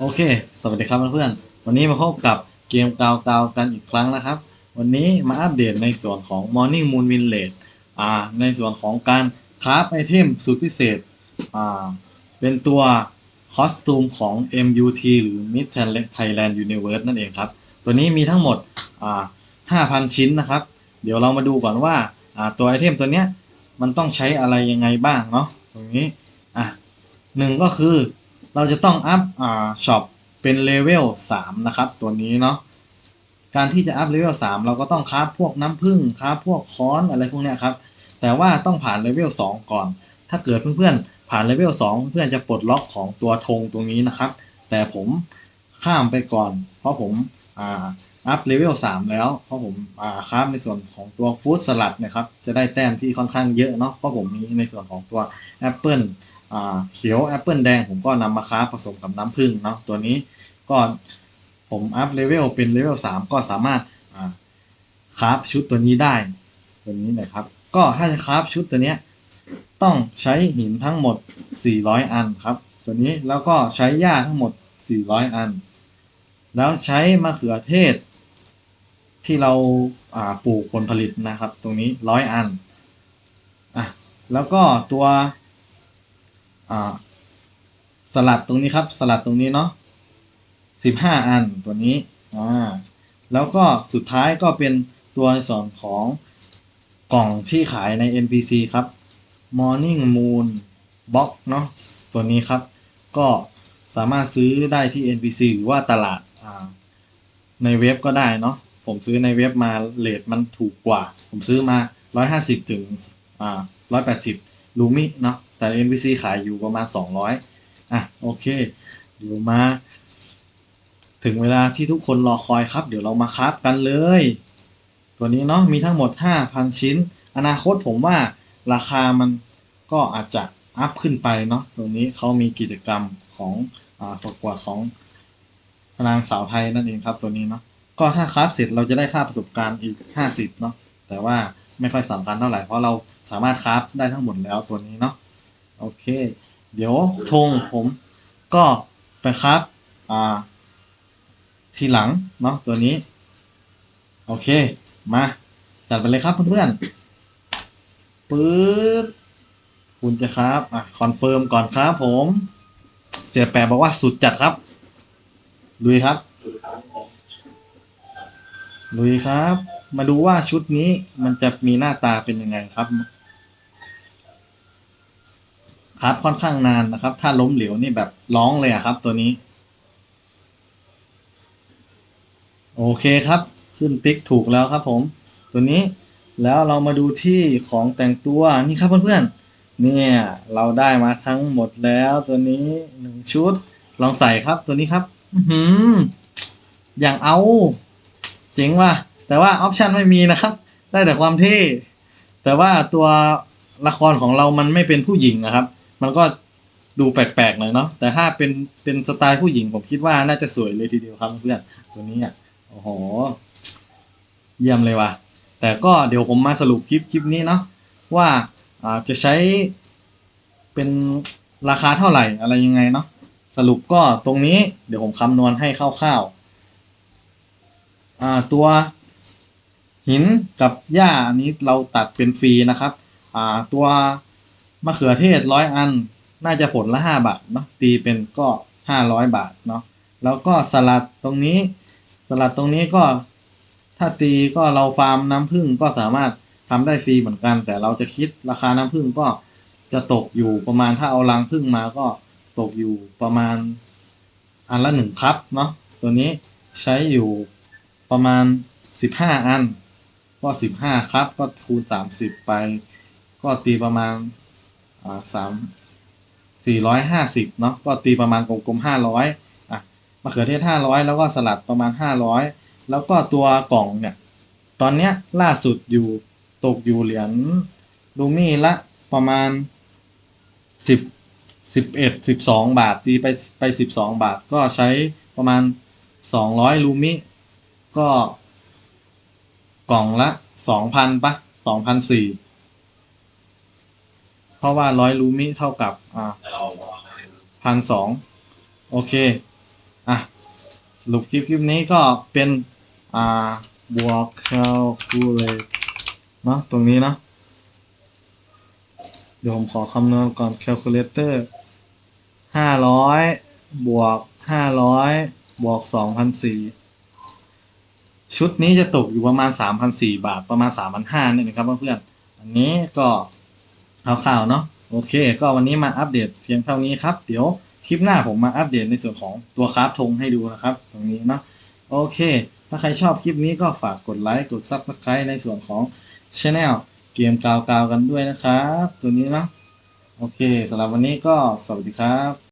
โอเค สวัสดีครับเพื่อนๆ วันนี้มาพบกับเกมกาวกาวกันอีกครั้งนะครับ วันนี้มาอัปเดตในส่วนของ Morning Moon Village อ่า ในส่วนของการคราฟไอเทมสุดพิเศษ อ่า เป็นตัวคอสตูมของ MUT หรือ Mid Thailand Universe นั่นเองครับ ตัวนี้มีทั้งหมด อ่า 5,000 ชิ้นนะครับ เดี๋ยวเรามาดูก่อนว่า อ่า ตัวไอเทมตัวเนี้ย มันต้องใช้อะไรยังไงบ้างเนาะ ตรงนี้ อะหนึ่งก็คือ เราจะต้องอัพอ่าช็อปเป็นเลเวล3นะครับ ตัวนี้เนาะการที่จะอัพเลเวล3เราก็ต้องคราฟพวกน้ำผึ้งคราฟพวกค้อนอะไรพวกเนี้ยครับ แต่ว่าต้องผ่านเลเวล2ก่อน ถ้าเกิดเพื่อนๆ ผ่านเลเวล2เพื่อนจะปลดล็อกของตัวธงตรงนี้นะครับ แต่ผมข้ามไปก่อน เพราะผมอ่าอัพเลเวล3แล้ว เพราะผมอ่าคราฟในส่วนของตัวฟู้ดสลัดนะครับ จะได้แต้มที่ค่อนข้างเยอะเนาะเพราะผมมีในส่วนของตัวแอปเปิล เขียวแอปเปิลแดงผมก็นำมาค้าผสมกับน้ำผึ้งเนาะตัวนี้ก็ผมอัพเลเวลเป็นเลเวลสามก็สามารถาคราฟชุดตัวนี้ได้ ตัวนี้นะครับ ก็ถ้าจะคราฟชุดตัวนี้ต้องใช้หินทั้งหมด 400 อันครับ ตัวนี้แล้วก็ใช้หญ้าทั้งหมด 400 อัน แล้วใช้มะเขือเทศ ที่เราาปลูกผลผลิตนะครับ ตรงนี้ 100 อันอะแล้วก็ตัว สลัดตรงนี้ครับ สลัดตรงนี้เนาะสิบห้าอันตัวนี้อ่าแล้วก็สุดท้ายก็เป็นตัวส่วนของกล่องที่ขายใน NPC ครับ Morning Moon Box เนาะตัวนี้ครับ ก็สามารถซื้อได้ที่ NPC หรือว่าตลาดาในเว็บก็ได้เนาะผมซื้อในเว็บมาเลทมันถูกกว่า ผมซื้อมา 150 ถึง อ่า 180 ลูมิเนาะ แต่ NPC ขายอยู่ประมาณ 200 อะ โอเค เดี๋ยวมา ถึงเวลาที่ทุกคนรอคอยครับ เดี๋ยวเรามาคราฟกันเลย ตัวนี้เนาะมีทั้งหมด 5,000 ชิ้น อนาคตผมว่าราคามันก็อาจจะอัพขึ้นไปเนาะตัวนี้เขามีกิจกรรมของอประกวดของนางสาวไทยนั่นเองครับตัวนี้เนาะก็ถ้าคราฟเสร็จเราจะได้ค่าประสบการณ์อีก 50 เนาะแต่ว่าไม่ค่อยสำคัญเท่าไหร่เพราะเราสามารถคราฟได้ทั้งหมดแล้วตัวนี้เนาะ โอเค เดี๋ยวธงผมก็ไปครับ อ่า ทีหลังเนาะตัวนี้ โอเค มา จัดไปเลยครับเพื่อนๆปื๊ดคุณจะครับ อะ คอนเฟิร์มก่อนครับผม เสียแปะบอกว่าสุดจัดครับลุยครับลุยครับ มาดูว่าชุดนี้มันจะมีหน้าตาเป็นยังไงครับ ครับค่อนข้างนานนะครับ ถ้าล้มเหลวนี่แบบร้องเลยอะครับตัวนี้ โอเคครับ ขึ้นติ๊กถูกแล้วครับผม ตัวนี้แล้วเรามาดูที่ของแต่งตัวนี่ครับเพื่อนๆ เนี่ยเราได้มาทั้งหมดแล้วตัวนี้หนึ่งชุด ลองใส่ครับตัวนี้ครับ อือหืออย่างเอา เจ๋งว่ะแต่ว่าออปชันไม่มีนะครับ ได้แต่ความเท่แต่ว่าตัวละครของเรามันไม่เป็นผู้หญิงนะครับ มันก็ดูแปลกๆหน่อยเนาะแต่ถ้าเป็นเป็นสไตล์ผู้หญิงผมคิดว่าน่าจะสวยเลยทีเดียวครับเพื่อนตัวนี้อะโอ้โห เยี่ยมเลยว่ะ แต่ก็เดี๋ยวผมมาสรุปคลิปคลิปนี้เนาะว่าอาจะใช้เป็นราคาเท่าไหร่อะไรยังไงเนาะสรุปก็ตรงนี้เดี๋ยวผมคำนวณให้คร่าวๆตัวหินกับหญ้าอันนี้เราตัดเป็นฟรีนะครับตัว มะเขือเทศร้อยอัน น่าจะผลละห้าบาทเนาะตีเป็นก็ห้าร้อยบาทเนาะแล้วก็สลัดตรงนี้สลัดตรงนี้ก็ถ้าตีก็เราฟาร์มน้ำผึ้งก็สามารถทำได้ฟรีเหมือนกัน แต่เราจะคิดราคาน้ำผึ้งก็จะตกอยู่ประมาณถ้าเอารังผึ้งมาก็ตกอยู่ประมาณอันละหนึ่งครับเนาะตัวนี้ใช้อยู่ประมาณสิบห้าอัน ก็สิบห้าครับก็คูณสามสิบไป ก็ตีประมาณ สามสี่ร้อยห้าสิบเนาะก็ตีประมาณกลมๆห้าร้อยอะมะเขือเทศห้าร้อยแล้วก็สลัดประมาณห้าร้อยแล้วก็ตัวกล่องเนี่ยตอนเนี้ยล่าสุดอยู่ตกอยู่เหรียญลูมี่ละประมาณสิบสิบเอ็ดสิบสองบาทตีไปไปสิบสองบาทก็ใช้ประมาณสองร้อยลูมิก็กล่องละสองพันปะสองพันสี่ เพราะว่าร้อยลูมิเท่ากับอ่าพันสองโอเค อะ สรุปคลิปคลิปนี้ก็เป็น อ่าบวก calculate เนาะตรงนี้เนาะเดี๋ยวผมขอคำนวณก่อน calculator ห้าร้อยบวกห้าร้อยบวกสองพันสี่ชุดนี้จะตกอยู่ประมาณสามพันสี่บาทประมาณสามพันห้านี่นะครับเพื่อนๆอันนี้ก็ ข่าวๆเนาะโอเค ก็วันนี้มาอัปเดตเพียงเท่านี้ครับ เดี๋ยวคลิปหน้าผมมาอัปเดตในส่วนของตัวคราฟธงให้ดูนะครับ ตรงนี้เนาะโอเค ถ้าใครชอบคลิปนี้ก็ฝากกดไลค์กด Subscribe ในส่วนของ Channel เกมกาวๆกันด้วยนะครับ ตัวนี้เนาะโอเคสำหรับวันนี้ก็สวัสดีครับ